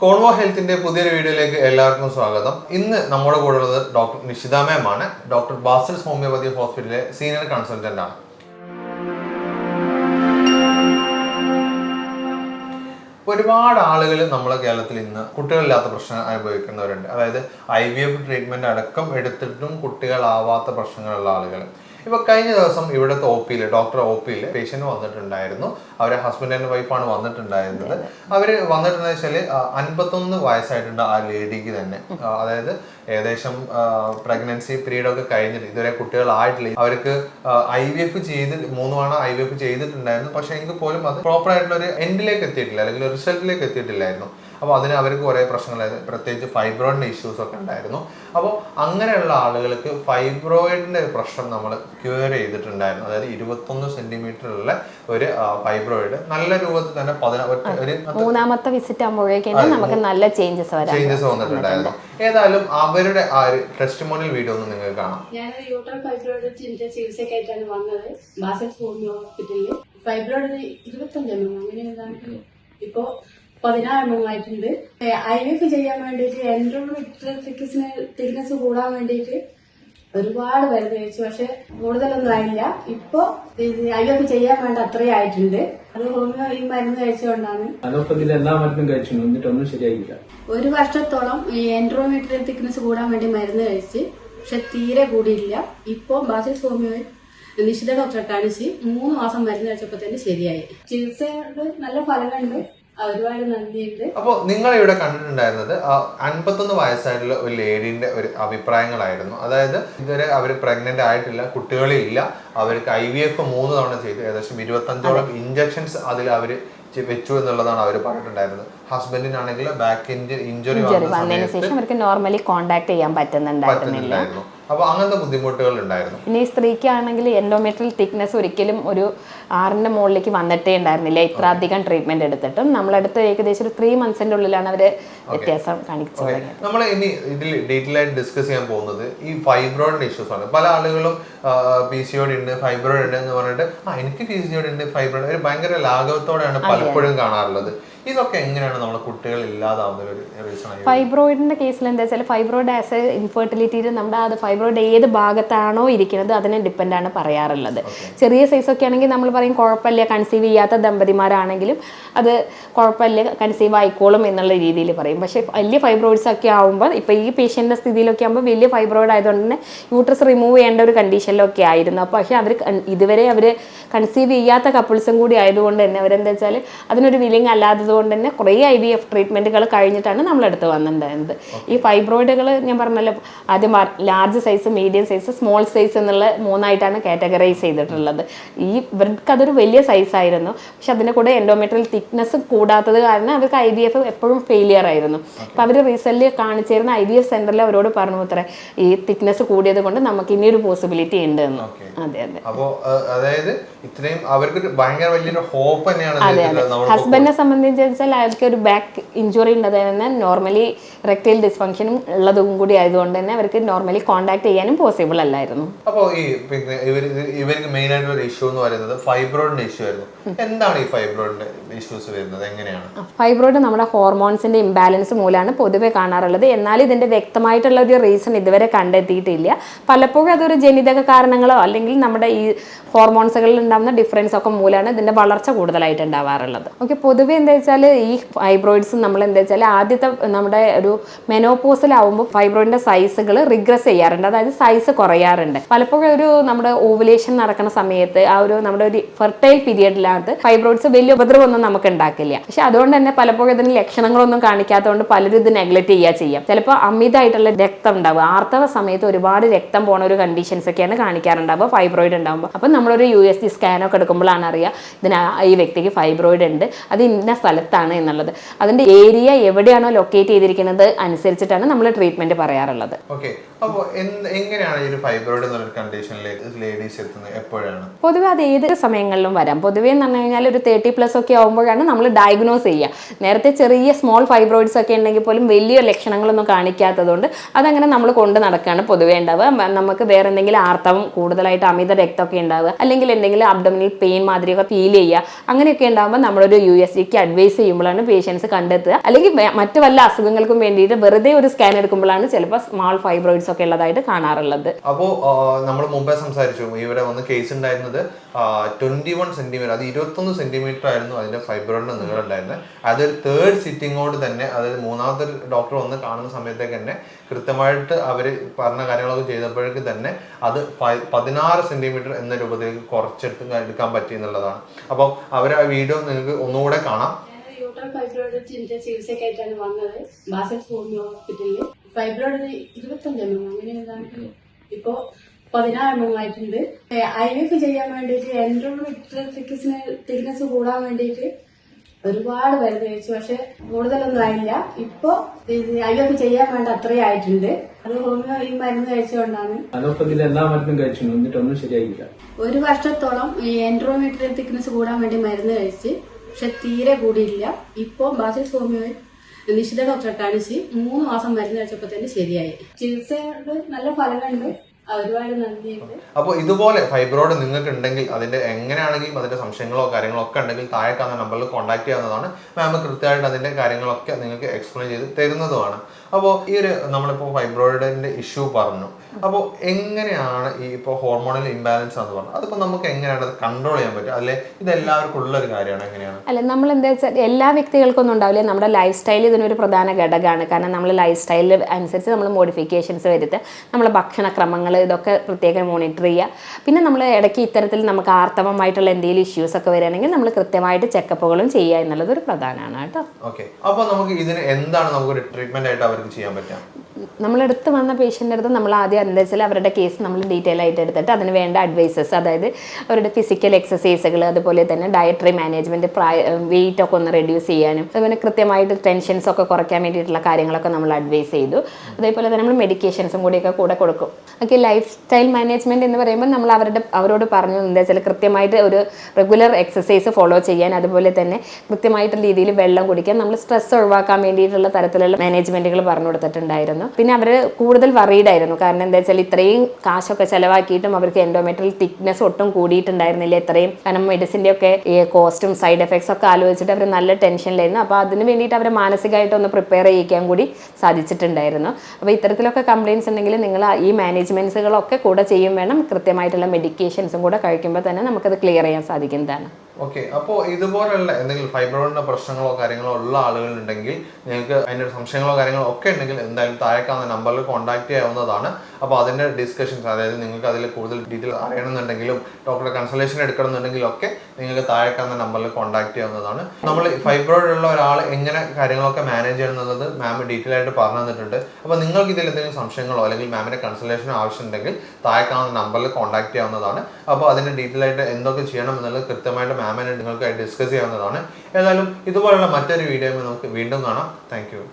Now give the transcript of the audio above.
Convo ഹെൽത്തിന്റെ പുതിയൊരു വീഡിയോയിലേക്ക് എല്ലാവർക്കും സ്വാഗതം. ഇന്ന് നമ്മുടെ കൂടെ ഉള്ളത് ഡോക്ടർ നിഷിത മാം ആണ്. ഡോക്ടർ ബാസിൽസ് ഹോമിയോപ്പതി ഹോസ്പിറ്റലിലെ സീനിയർ കൺസൾട്ടന്റ് ആണ്. ഒരുപാട് ആളുകൾ നമ്മളെ കേരളത്തിൽ ഇന്ന് കുട്ടികളില്ലാത്ത പ്രശ്നം അനുഭവിക്കുന്നവരുണ്ട്. അതായത് ഐ വി എഫ് ട്രീറ്റ്മെന്റ് അടക്കം എടുത്തിട്ടും കുട്ടികളാവാത്ത പ്രശ്നങ്ങളുള്ള ആളുകൾ ഇപ്പൊ കഴിഞ്ഞ ദിവസം ഇവിടുത്തെ ഒ പിയിൽ ഡോക്ടർ ഒ പിയിൽ പേഷ്യന്റ് വന്നിട്ടുണ്ടായിരുന്നു. അവരെ ഹസ്ബൻഡ് ആൻഡ് വൈഫാണ് വന്നിട്ടുണ്ടായിരുന്നത്. അവർ വന്നിട്ടുണ്ടെന്ന് വെച്ചാൽ അൻപത്തൊന്ന് വയസ്സായിട്ടുണ്ട് ആ ലേഡിക്ക് തന്നെ. അതായത് ഏകദേശം പ്രഗ്നൻസി പീരീഡ് ഒക്കെ കഴിഞ്ഞിട്ട് ഇതുവരെ കുട്ടികളായിട്ടില്ല അവർക്ക് ഐ വി എഫ് ചെയ്ത് മൂന്ന് തവണ ഐ വി എഫ് ചെയ്തിട്ടുണ്ടായിരുന്നു. പക്ഷെ എങ്കിൽ പോലും അത് പ്രോപ്പർ ആയിട്ടുള്ള ഒരു എൻഡിലേക്ക് എത്തിയിട്ടില്ല. അല്ലെങ്കിൽ റിസൾട്ടിലേക്ക് എത്തിയിട്ടില്ലായിരുന്നു. അപ്പോൾ അതിന് അവർക്ക് കുറേ പ്രശ്നങ്ങളായിരുന്നു പ്രത്യേകിച്ച് ഫൈബ്രോയിഡിന്റെ ഇഷ്യൂസ് ഒക്കെ ഉണ്ടായിരുന്നു. അപ്പോൾ അങ്ങനെയുള്ള ആളുകൾക്ക് ഫൈബ്രോയിഡിന്റെ ഒരു പ്രശ്നം നമ്മൾ ക്യൂർ ചെയ്തിട്ടുണ്ടായിരുന്നു. അതായത് ഇരുപത്തൊന്ന് സെന്റിമീറ്ററുള്ള ഒരു ഫൈബ്രോയിഡ് നല്ല രൂപത്തിൽ തന്നെ ഒരു മൂന്നാമത്തെ വിസിറ്റ് ആകുമ്പോഴേക്കും നമുക്ക് നല്ല ചേഞ്ചസ് വരാം ചേഞ്ചസ് വന്നിട്ടുണ്ടായിരുന്നു. ഏതായാലും അവരുടെ ആ ഒരു ടെസ്റ്റിമോണിയൽ വീഡിയോ ഒന്ന് നിങ്ങൾക്ക് കാണാം. ഞാനൊരു യൂട്രൽ വന്നത്. ബാസൽ ഹോമിയോ ഹോസ്പിറ്റലിൽ ഫൈബ്രോയിഡ് ഇരുപത്തഞ്ചെണ്ണം അങ്ങനെ ഇപ്പോ പതിനാറെണ്ണം ആയിട്ടുണ്ട് ഐ എഫ് ചെയ്യാൻ വേണ്ടിയിട്ട് എൻഡ്രോമീറ്റർ തിക്നെസ്സിന് തിക്നെസ് കൂടാൻ വേണ്ടിയിട്ട് ഒരുപാട് മരുന്ന് കഴിച്ചു പക്ഷെ കൂടുതലൊന്നും ആയില്ല. ഇപ്പൊ ഐ എഫ് ചെയ്യാൻ വേണ്ട അത്രയും ആയിട്ടുണ്ട്. അത് ഹോമിയോ ഈ മരുന്ന് കഴിച്ചുകൊണ്ടാണ് എല്ലാ മരുന്നും കഴിച്ചു എന്നിട്ടൊന്നും ശരിയായില്ല. ഒരു വർഷത്തോളം ഈ എൻട്രോമീറ്റർ തിക്നെസ് കൂടാൻ വേണ്ടി മരുന്ന് കഴിച്ച് പക്ഷെ തീരെ കൂടിയില്ല. ഇപ്പോ ബാസിൽ ഹോമിയോ നിശ്ചിത ഡോക്ടറെ കാണിച്ച് മൂന്ന് മാസം മരുന്ന് കഴിച്ചപ്പോ തന്നെ ശരിയായി. ചികിത്സയോട് നല്ല ഫലങ്ങളുണ്ട്. ആ, ഒരുപാട് നന്ദിയുണ്ട്. അപ്പോൾ നിങ്ങൾ ഇവിടെ കണ്ടിട്ടുണ്ടായിരുന്നത് അൻപത്തൊന്ന് വയസ്സായിട്ടുള്ള ഒരു ലേഡീന്റെ ഒരു അഭിപ്രായങ്ങളായിരുന്നു. അതായത് ഇതുവരെ അവർ പ്രഗ്നന്റ് ആയിട്ടില്ല കുട്ടികളില്ല അവർക്ക് ഐ വി എഫ് മൂന്ന് തവണ ചെയ്തു ഏകദേശം ഇരുപത്തഞ്ചോളം ഇഞ്ചക്ഷൻസ് അതിൽ അവർ വെച്ചു എന്നുള്ളതാണ് അവർ പറഞ്ഞിട്ടുണ്ടായിരുന്നത്. ഹസ്ബൻഡിനാണെങ്കിൽ ബാക്ക് ഇഞ്ചുറി ഇഞ്ചുറി വന്ന വന്നതിന് ശേഷം അവർക്ക് നോർമലി കോണ്ടാക്ട് ചെയ്യാൻ പറ്റുന്നുണ്ടായിരുന്നില്ല. പറ്റുന്നില്ലായിരുന്നു അപ്പൊ അങ്ങനത്തെ ബുദ്ധിമുട്ടുകൾ ഉണ്ടായിരുന്നു ഇനി ഈ സ്ത്രീക്കാണെങ്കിൽ എൻഡോമെട്രിയൽ തിക്നെസ് ഒരിക്കലും ഒരു ആറിന്റെ മുകളിലേക്ക് വന്നിട്ടേ ഉണ്ടായിരുന്നില്ല. ഇത്ര അധികം ട്രീറ്റ്മെന്റ് എടുത്തിട്ടും. നമ്മളടുത്ത് ഏകദേശം ഒരു ത്രീ മന്ത്സിന്റെ ഉള്ളിലാണ് അവർ വ്യത്യാസം കാണിച്ചത് നമ്മൾ ഇനി ഇതിൽ ഡീറ്റെയിൽ ആയിട്ട് ഡിസ്കസ് ചെയ്യാൻ പോകുന്നത് ഈ ഫൈബ്രോയിഡിന്റെ ഇഷ്യൂസ് ആണ്. പല ആളുകളും പി സി ഉണ്ട് ഫൈബ്രോയിഡ് ഉണ്ട് എന്ന് പറഞ്ഞിട്ട് ആ എനിക്ക് പി സി ഉണ്ട് ഫൈബ്രോയിഡ് ഒരു ഭയങ്കര ലാഘവത്തോടെയാണ് പലപ്പോഴും കാണാറുള്ളത്. ഇതൊക്കെ എങ്ങനെയാണ് നമ്മുടെ കുട്ടികൾ ഇല്ലാതാവുന്ന ഒരു റീസൺ ഫൈബ്രോയിഡിന്റെ കേസിൽ എന്താ വെച്ചാൽ ഫൈബ്രോയിഡ് ആസ് എ ഇൻഫെർട്ടിലിറ്റിയിൽ നമ്മുടെ അത് ഫൈബ്രോയിഡ് ഏത് ഭാഗത്താണോ ഇരിക്കുന്നത് അതിനെ ഡിപ്പെൻഡാണ് ആണ് പറയാറുള്ളത്. ചെറിയ സൈസ് ഒക്കെ ആണെങ്കിൽ നമ്മൾ പറയും കുഴപ്പമില്ല കൺസീവ് ചെയ്യാത്ത ദമ്പതിമാരാണെങ്കിലും അത് കുഴപ്പമില്ല കൺസീവ് ആയിക്കോളും എന്നുള്ള രീതിയിൽ പറയും. പക്ഷേ വലിയ ഫൈബ്രോയിഡ്സ് ഒക്കെ ആകുമ്പോൾ ഇപ്പോൾ ഈ പേഷ്യന്റെ സ്ഥിതിയിലൊക്കെ ആകുമ്പോൾ വലിയ ഫൈബ്രോയിഡ് ആയതുകൊണ്ട് തന്നെ യൂട്രസ് റിമൂവ് ചെയ്യേണ്ട ഒരു കണ്ടീഷനിലൊക്കെ ആയിരുന്നു. അപ്പോൾ പക്ഷേ അവർ ഇതുവരെ അവർ കൺസീവ് ചെയ്യാത്ത കപ്പിൾസും കൂടി ആയതുകൊണ്ട് തന്നെ അവരെന്താ വെച്ചാൽ അതിനൊരു വില്ലിങ് അല്ലാത്തത് കൊണ്ട് തന്നെ കുറേ ഐ വി എഫ് ട്രീറ്റ്മെന്റുകൾ കഴിഞ്ഞിട്ടാണ് നമ്മളെടുത്ത് വന്നിട്ടുണ്ടായിരുന്നത്. ഈ ഫൈബ്രോയിഡുകൾ ഞാൻ പറഞ്ഞല്ലോ ആദ്യം large size medium size small size എന്നുള്ള മൂന്നായിട്ടാണ് കാറ്റഗറൈസ് ചെയ്തിട്ടുള്ളത്. ഈ ഇവർക്ക് അതൊരു വലിയ സൈസ് ആയിരുന്നു. പക്ഷെ അതിന്റെ കൂടെ എൻഡോമെട്രിയൽ തിക്നെസ് കൂടാത്തത് കാരണം അവർക്ക് ഐ ഡി എഫ് എപ്പോഴും ഫെയിലിയർ ആയിരുന്നു. അപ്പോൾ അവർ റീസെന്റ് കാണിച്ചിരുന്ന ഐ ഡി എഫ് സെന്ററിൽ അവരോട് പറഞ്ഞു അത്ര ഈ തിക്നെസ് കൂടിയത് കൊണ്ട് നമുക്ക് ഒരു പോസിബിലിറ്റി ഉണ്ട് എന്ന്. അതെ അതെ. അപ്പോൾ അതായത് ഇത്രയും അവർക്ക് ഭയങ്കര വലിയൊരു ഹോപ്പ് തന്നെയാണ് അതെ അതെ. ഹസ്ബൻഡിനെ സംബന്ധിച്ച് വെച്ചാൽ അയാൾക്ക് ഒരു ബാക്ക് ഇഞ്ചുറി തന്നെ നോർമലി റെക്ടൈൽ ഡിസ്ഫങ്ഷനും ഉള്ളതും കൂടി ആയതുകൊണ്ട് തന്നെ അവർക്ക് നോർമലി കോണ്ടാക്ട് ചെയ്യാനും പോസിബിൾ അല്ലായിരുന്നു. അപ്പോൾ ഈ പിന്നെ ഇവർ ഇവർക്ക് മെയിൻ ആയിട്ടുള്ള ഒരു ഇഷ്യൂ എന്ന് പറയുന്നത് ഫൈബ്രോയിഡിന്റെ ഇഷ്യൂ ആയിരുന്നു. എന്താണ് ഈ ഫൈബ്രോയിഡിന്റെ ഇഷ്യൂസ് വരുന്നത്? എങ്ങനെയാണ്? ഫൈബ്രോയിഡ് നമ്മുടെ ഹോർമോൺസിന്റെ ഇംബാലൻസ് മൂലമാണ് പൊതുവെ കാണാറുള്ളത്. എന്നാൽ ഇതിന്റെ വ്യക്തമായിട്ടുള്ള ഒരു റീസൺ ഇതുവരെ കണ്ടെത്തിയിട്ടില്ല. പലപ്പോഴും അതൊരു ജനിതക കാരണങ്ങളോ അല്ലെങ്കിൽ നമ്മുടെ ഈ ഹോർമോൺസുകളിൽ ഉണ്ടാകുന്ന ഡിഫറൻസ് ഒക്കെ മൂലമാണ് ഇതിന്റെ വളർച്ച കൂടുതലായിട്ട് ഉണ്ടാവാറുള്ളത്. ഓക്കെ പൊതുവെ എന്താ വെച്ചാൽ ഈ ഫൈബ്രോയിഡ്സ് നമ്മൾ എന്താ വെച്ചാൽ ആദ്യത്തെ നമ്മുടെ ഒരു മെനോപോസിലാവുമ്പോൾ ഫൈബ്രോയിഡിന്റെ സൈസുകൾ റിഗ്രസ് ചെയ്യാറുണ്ട്. അതായത് സൈസ് കുറയാറുണ്ട്. പലപ്പോഴും ഒരു നമ്മുടെ ഓവുലേഷൻ നടക്കുന്ന സമയത്ത് ആ ഒരു നമ്മുടെ ഒരു ഫെർട്ടൈൽ പീരിയഡിനകത്ത് ഫൈബ്രോയിഡ്സ് വലിയ ഉപദ്രവമൊന്നും നമുക്ക് ഉണ്ടാക്കില്ല. പക്ഷെ അതുകൊണ്ട് തന്നെ പലപ്പോഴും ഇതിന് ലക്ഷണങ്ങളൊന്നും കാണിക്കാത്തതുകൊണ്ട് പലരും ഇത് നെഗ്ലക്ട് ചെയ്യുക ചെയ്യാം. ചിലപ്പോൾ അമിതമായിട്ടുള്ള രക്തം ഉണ്ടാവുക. ആർത്തവ സമയത്ത് ഒരുപാട് രക്തം പോണ ഒരു കണ്ടീഷൻസ് ഒക്കെയാണ് കാണിക്കാറുണ്ടാവുക ഫൈബ്രോയിഡ് ഉണ്ടാകുമ്പോൾ അപ്പം നമ്മളൊരു യു എസ് ജി സ്കാനൊക്കെ എടുക്കുമ്പോഴാണ് അറിയുക ഇതിന് ഈ വ്യക്തിക്ക് ഫൈബ്രോയിഡ് ഉണ്ട്. അത് ഇന്ന സ്ഥലത്താണ് എന്നുള്ളത്. അതിന്റെ ഏരിയ എവിടെയാണോ ലൊക്കേറ്റ് ചെയ്തിരിക്കുന്നത് അനുസരിച്ചിട്ടാണ് നമ്മൾ ട്രീറ്റ്മെന്റ് പറയാറുള്ളത്. ഓക്കെ അപ്പോൾ എങ്ങനെയാണ് ഈ ഒരു ഫൈബ്രോയിഡ് എന്നൊരു കണ്ടീഷനിലേക്ക് ലേഡീസ് എത്തുന്നത്? എപ്പോഴാണ്? പൊതുവെ അത് ഏത് സമയങ്ങളിലും വരാം. പൊതുവേ എന്ന് പറഞ്ഞു കഴിഞ്ഞാൽ ഒരു തേർട്ടി പ്ലസ് ഒക്കെ ആകുമ്പോഴാണ് നമ്മൾ ഡയഗ്നോസ് ചെയ്യുക. നേരത്തെ ചെറിയ സ്മോൾ ഫൈബ്രോയിഡ്സ് ഒക്കെ ഉണ്ടെങ്കിൽ പോലും വലിയ ലക്ഷണങ്ങളൊന്നും കാണിക്കാത്തതുകൊണ്ട് അതങ്ങനെ നമ്മൾ കൊണ്ട് നടക്കുകയാണ് പൊതുവേ ഉണ്ടാവുക. നമുക്ക് വേറെ എന്തെങ്കിലും ആർത്തവം കൂടുതലായിട്ട് അമിത രക്തമൊക്കെ ഉണ്ടാവുക. അല്ലെങ്കിൽ എന്തെങ്കിലും അബ്ഡമിനൽ പെയിൻ മാതിരിയൊക്കെ ഫീൽ ചെയ്യുക. അങ്ങനെയൊക്കെ ഉണ്ടാകുമ്പോൾ നമ്മളൊരു യു എസ് ജിക്ക് അഡ്വൈസ് ചെയ്യുമ്പോഴാണ് പേഷ്യൻസ് കണ്ടെത്തുക. അല്ലെങ്കിൽ മറ്റു വല്ല അസുഖങ്ങൾക്കും വേണ്ടിയിട്ട് വെറുതെ ഒരു സ്കാൻ എടുക്കുമ്പോഴാണ് ചിലപ്പോൾ സ്മാൾ ഫൈബ്രോയിഡ്സ് ഒക്കെ ഉള്ളതായിട്ട് കാണാറുള്ളത്. അപ്പോൾ നമ്മൾ മുമ്പേ സംസാരിച്ചു ഇവിടെ വന്ന് കേസ് ഉണ്ടായിരുന്നത് ട്വന്റി വൺ സെന്റിമീറ്റർ അത് ഇരുപത്തൊന്ന് സെന്റിമീറ്റർ ആയിരുന്നു അതിന്റെ ഫൈബ്രോയിഡിന്റെ നീളം ഉണ്ടായിരുന്നത്. അതൊരു തേർഡ് സിറ്റിങ്ങോട് തന്നെ അതായത് മൂന്നാമത്തെ ഡോക്ടർ വന്ന് കാണുന്ന സമയത്തേക്ക് തന്നെ കൃത്യമായിട്ട് അവർ പറഞ്ഞ കാര്യങ്ങളൊക്കെ ചെയ്തപ്പോഴേക്ക് തന്നെ അത് പതിനാറ് സെന്റിമീറ്റർ എന്ന രൂപത്തിലേക്ക് കുറച്ചെടുത്ത് എടുക്കാൻ പറ്റി എന്നുള്ളതാണ്. അപ്പം അവർ ആ വീഡിയോ നിങ്ങൾക്ക് ഒന്നുകൂടെ കാണാം. ഫൈബ്രോയിഡിന്റെ ചികിത്സക്കായിട്ടാണ് വന്നത്. ബാസൽ ഹോമിയോ ഹോസ്പിറ്റലിൽ ഫൈബ്രോയിഡ് ഇരുപത്തഞ്ച് എം എം അങ്ങനെ ഏതാണ്ട് ഇപ്പോ പതിനാറ് എം എം ആയിട്ടുണ്ട് ഐ എഫ് ചെയ്യാൻ വേണ്ടിയിട്ട് എന്റെ തിക്നെസ്സിന് തിക്നെസ് കൂടാൻ വേണ്ടിട്ട് ഒരുപാട് മരുന്ന് കഴിച്ചു പക്ഷെ കൂടുതലൊന്നും ആയില്ല. ഇപ്പൊ ഐ എഫ് ചെയ്യാൻ വേണ്ട അത്രയും ആയിട്ടുണ്ട്. അത് ഹോമിയോ ഈ മരുന്ന് കഴിച്ചുകൊണ്ടാണ് എല്ലാ മരുന്നും കഴിച്ചു എന്നിട്ടൊന്നും ശരിയായില്ല. ഒരു വർഷത്തോളം ഈ എൻഡ്രോമീറ്റർ തിക്നെസ് കൂടാൻ വേണ്ടി മരുന്ന് കഴിച്ച് പക്ഷെ തീരെ കൂടിയില്ല. ഇപ്പോൾ ബാസിൽ ഹോമിയോയിൽ നിശ്ചിത ഡോക്ടറെ കാണിച്ച് മൂന്ന് മാസം മരുന്ന് കഴിച്ചപ്പോ തന്നെ ശരിയായി. ചികിത്സയോട് നല്ല ഫലം കണ്ട് ഒരുപാട് നന്ദിയുണ്ട്. അപ്പോൾ ഇതുപോലെ ഫൈബ്രോയിഡ് നിങ്ങൾക്ക് ഉണ്ടെങ്കിൽ അതിന്റെ എങ്ങനെയാണെങ്കിലും അതിന്റെ സംശയങ്ങളോ കാര്യങ്ങളോ ഒക്കെ ഉണ്ടെങ്കിൽ താഴെ കാണുന്ന നമ്പറിൽ കോൺടാക്ട് ചെയ്യാവുന്നതാണ്. മാം കൃത്യമായിട്ട് അതിന്റെ കാര്യങ്ങളൊക്കെ നിങ്ങൾക്ക് എക്സ്പ്ലെയിൻ ചെയ്ത് തരുന്നതുമാണ്. അപ്പോൾ ഈ ഒരു നമ്മളിപ്പോൾ ഫൈബ്രോയിഡിന്റെ ഇഷ്യൂ പറഞ്ഞു. അപ്പോൾ എങ്ങനെയാണ് ഈ ഇപ്പോൾ ഹോർമോണൽ ഇംബാലൻസ് എന്ന് പറഞ്ഞത്? അതിപ്പോൾ നമുക്ക് എങ്ങനെയാണ് അത് കൺട്രോൾ ചെയ്യാൻ പറ്റുക? അല്ലെ? ഇത് എല്ലാവർക്കും ഉള്ള ഒരു കാര്യമാണ്. എങ്ങനെയാണ്? അല്ല നമ്മൾ എന്താ വെച്ചാൽ എല്ലാ വ്യക്തികൾക്കൊന്നും ഉണ്ടാവില്ല. നമ്മുടെ ലൈഫ് സ്റ്റൈൽ ഇതിനൊരു പ്രധാന ഘടകമാണ്. കാരണം നമ്മൾ ലൈഫ് സ്റ്റൈലിൽ അനുസരിച്ച് നമ്മൾ മോഡിഫിക്കേഷൻസ് വരുത്തുക. നമ്മളെ ഭക്ഷണക്രമങ്ങൾ ഇതൊക്കെ പ്രത്യേകം മോണിറ്റർ ചെയ്യുക. പിന്നെ നമ്മൾ ഇടയ്ക്ക് ഇത്തരത്തിൽ നമുക്ക് ആർത്തവമായിട്ടുള്ള എന്തെങ്കിലും ഇഷ്യൂസ് ഒക്കെ വരികയാണെങ്കിൽ നമ്മൾ കൃത്യമായിട്ട് ചെക്കപ്പുകളും ചെയ്യുക എന്നുള്ളത് ഒരു പ്രധാനമാണ് കേട്ടോ. ഓക്കെ അപ്പോൾ നമുക്ക് ഇതിന് എന്താണ് നമുക്കൊരു ട്രീറ്റ്മെന്റ് ആയിട്ട് അവർക്ക് ചെയ്യാൻ പറ്റുക നമ്മളെടുത്ത് വന്ന പേഷ്യന്റെ അടുത്ത് നമ്മൾ ആദ്യം എന്താ വെച്ചാൽ അവരുടെ കേസ് നമ്മൾ ഡീറ്റെയിൽ ആയിട്ട് എടുത്തിട്ട് അതിന് വേണ്ട അഡ്വൈസസ് അതായത് അവരുടെ ഫിസിക്കൽ എക്സസൈസുകൾ അതുപോലെ തന്നെ ഡയറ്ററി മാനേജ്മെന്റ് പ്രായ വെയിറ്റ് ഒക്കെ ഒന്ന് റെഡ്യൂസ് ചെയ്യാനും അതുപോലെ കൃത്യമായിട്ട് ടെൻഷൻസ് ഒക്കെ കുറയ്ക്കാൻ വേണ്ടിയിട്ടുള്ള കാര്യങ്ങളൊക്കെ നമ്മൾ അഡ്വൈസ് ചെയ്തു. അതേപോലെ തന്നെ നമ്മൾ മെഡിക്കേഷൻസും കൂടിയൊക്കെ കൂടെ കൊടുക്കും. ഓക്കെ ലൈഫ് സ്റ്റൈൽ മാനേജ്മെന്റ് എന്ന് പറയുമ്പോൾ നമ്മൾ അവരുടെ അവരോട് പറഞ്ഞു എന്താ വെച്ചാൽ കൃത്യമായിട്ട് ഒരു റെഗുലർ എക്സസൈസ് ഫോളോ ചെയ്യാൻ അതുപോലെ തന്നെ കൃത്യമായിട്ടുള്ള രീതിയിൽ വെള്ളം കുടിക്കാൻ നമ്മൾ സ്ട്രെസ് ഒഴിവാക്കാൻ വേണ്ടിയിട്ടുള്ള തരത്തിലുള്ള മാനേജ്മെന്റുകൾ പറഞ്ഞു കൊടുത്തിട്ടുണ്ടായിരുന്നു. പിന്നെ അവർ കൂടുതൽ വറീഡായിരുന്നു കാരണം എന്താ വെച്ചാൽ ഇത്രയും കാശൊക്കെ ചിലവാക്കിയിട്ടും അവർക്ക് എൻഡോമെട്രൽ തിക്നെസ് ഒട്ടും കൂടിയിട്ടുണ്ടായിരുന്നില്ല. ഇത്രയും കാരണം മെഡിസിന്റെ ഒക്കെ ഈ കോസ്റ്റും സൈഡ് എഫക്ട്സ് ഒക്കെ ആലോചിച്ചിട്ട് അവർ നല്ല ടെൻഷനിലായിരുന്നു അപ്പോൾ അതിന് വേണ്ടിയിട്ട് അവരെ മാനസികമായിട്ട് ഒന്ന് പ്രിപ്പയർ ചെയ്യിക്കാൻ കൂടി സാധിച്ചിട്ടുണ്ടായിരുന്നു. അപ്പോൾ ഇത്തരത്തിലൊക്കെ കംപ്ലയിൻസ് ഉണ്ടെങ്കിൽ നിങ്ങൾ ഈ മാനേജ്മെന്റ്സുകളൊക്കെ കൂടെ ചെയ്യും വേണം. കൃത്യമായിട്ടുള്ള മെഡിക്കേഷൻസും കൂടെ കഴിക്കുമ്പോൾ തന്നെ നമുക്കത് ക്ലിയർ ചെയ്യാൻ സാധിക്കുന്നതാണ്. ഓക്കെ അപ്പോൾ ഇതുപോലുള്ള എന്തെങ്കിലും ഫൈബ്രോയിഡിന്റെ പ്രശ്നങ്ങളോ കാര്യങ്ങളോ ഉള്ള ആളുകളുണ്ടെങ്കിൽ നിങ്ങൾക്ക് അതിന്റെ സംശയങ്ങളോ കാര്യങ്ങളോ ഒക്കെ ഉണ്ടെങ്കിൽ എന്തായാലും താഴെ കാണുന്ന നമ്പറിൽ കോൺടാക്ട് ചെയ്യാവുന്നതാണ്. അപ്പോൾ അതിന്റെ ഡിസ്കഷൻസ് അതായത് നിങ്ങൾക്ക് അതിൽ കൂടുതൽ ഡീറ്റെയിൽ അറിയണമെന്നുണ്ടെങ്കിലും ഡോക്ടറെ കൺസൾട്ടേഷൻ എടുക്കണമെന്നുണ്ടെങ്കിലും ഒക്കെ നിങ്ങൾക്ക് താഴെ കാണുന്ന നമ്പറിൽ കോൺടാക്ട് ചെയ്യാവുന്നതാണ്. നമ്മൾ ഫൈബ്രോയിഡ് ഉള്ള ഒരാൾ എങ്ങനെ കാര്യങ്ങളൊക്കെ മാനേജ് ചെയ്യണമെന്നുള്ളത് മാം ഡീറ്റെയിൽ ആയിട്ട് പറഞ്ഞു തന്നിട്ടുണ്ട്. അപ്പോൾ നിങ്ങൾക്ക് ഇതിൽ എന്തെങ്കിലും സംശയങ്ങളോ അല്ലെങ്കിൽ മാമിന്റെ കൺസൾട്ടേഷനോ ആവശ്യമുണ്ടെങ്കിൽ താഴേക്കാവുന്ന നമ്പറിൽ കോൺടാക്ട് ചെയ്യാവുന്നതാണ്. അപ്പോൾ അതിന്റെ ഡീറ്റെയിൽ ആയിട്ട് എന്തൊക്കെ ചെയ്യണം എന്നുള്ളത് കൃത്യമായിട്ട് മാമിനെ നിങ്ങൾക്കായി ഡിസ്കസ് ചെയ്യാവുന്നതാണ്. ഏതായാലും ഇതുപോലുള്ള മറ്റൊരു വീഡിയോ നമുക്ക് വീണ്ടും കാണാം. താങ്ക്